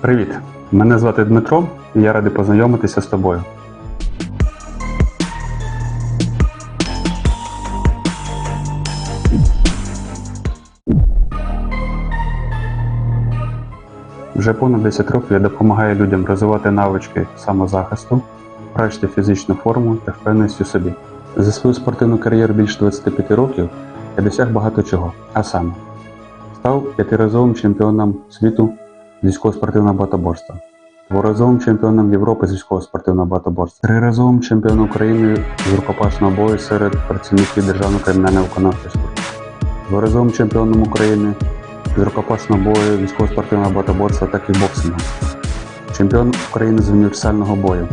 Привіт! Мене звати Дмитро і я радий познайомитися з тобою. Вже понад 10 років я допомагаю людям розвивати навички самозахисту, покращити фізичну форму та впевненість у собі. За свою спортивну кар'єру більше 25 років я досяг багато чого, а саме став п'ятиразовим чемпіоном світу з військово-спортивного багатоборства, дворазовим чемпіоном Європи з військово-спортивного багатоборства, триразовим чемпіоном України з рукопашного бою серед працівників Державної кримінальної виконавчої служби, дворазовим чемпіоном України з рукопашного бою військово-спортивного багатоборства та кікбоксингу, чемпіон України з універсального бою,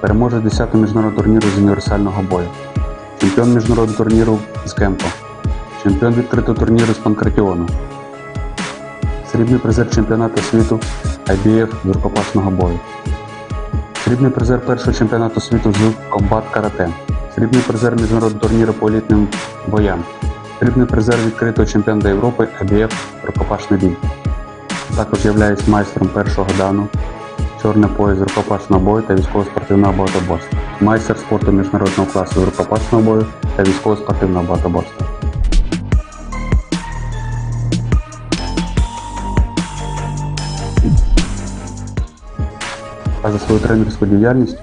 переможець 10-го міжнародного турніру з універсального бою, чемпіон міжнародного турніру з кемпо, чемпіон відкритого турніру з панкратіону, срібний призер чемпіонату світу IBF з рукопашного бою, срібний призер першого чемпіонату світу з комбат карате, срібний призер міжнародного турніру по елітним боям, срібний призер відкритого чемпіонату Європи IBF рукопашний бій. Також являюсь майстром першого дану, чорний пояс з рукопашного бою та військово-спортивного багатоборства, майстер спорту міжнародного класу з рукопашного бою та військово-спортивного багатоборства. За свою тренерську діяльність,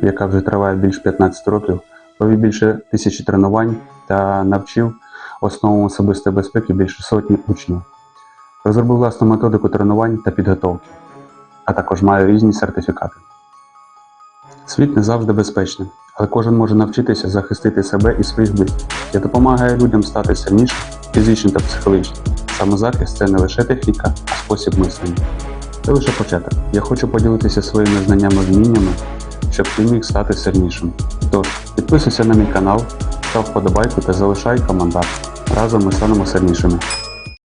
яка вже триває більше 15 років, провів більше тисячі тренувань та навчив основам особистої безпеки більше сотні учнів. Розробив власну методику тренувань та підготовки, а також маю різні сертифікати. Світ не завжди безпечний, але кожен може навчитися захистити себе і своїх близьких. Я допомагаю людям стати сильнішим фізично та психологічно. Самозахист це не лише техніка, а спосіб мислення. Це лише початок. Я хочу поділитися своїми знаннями вміннями, щоб ти міг стати сильнішим. Тож, підписуйся на мій канал, став вподобайку та залишай коментар. Разом ми станемо сильнішими.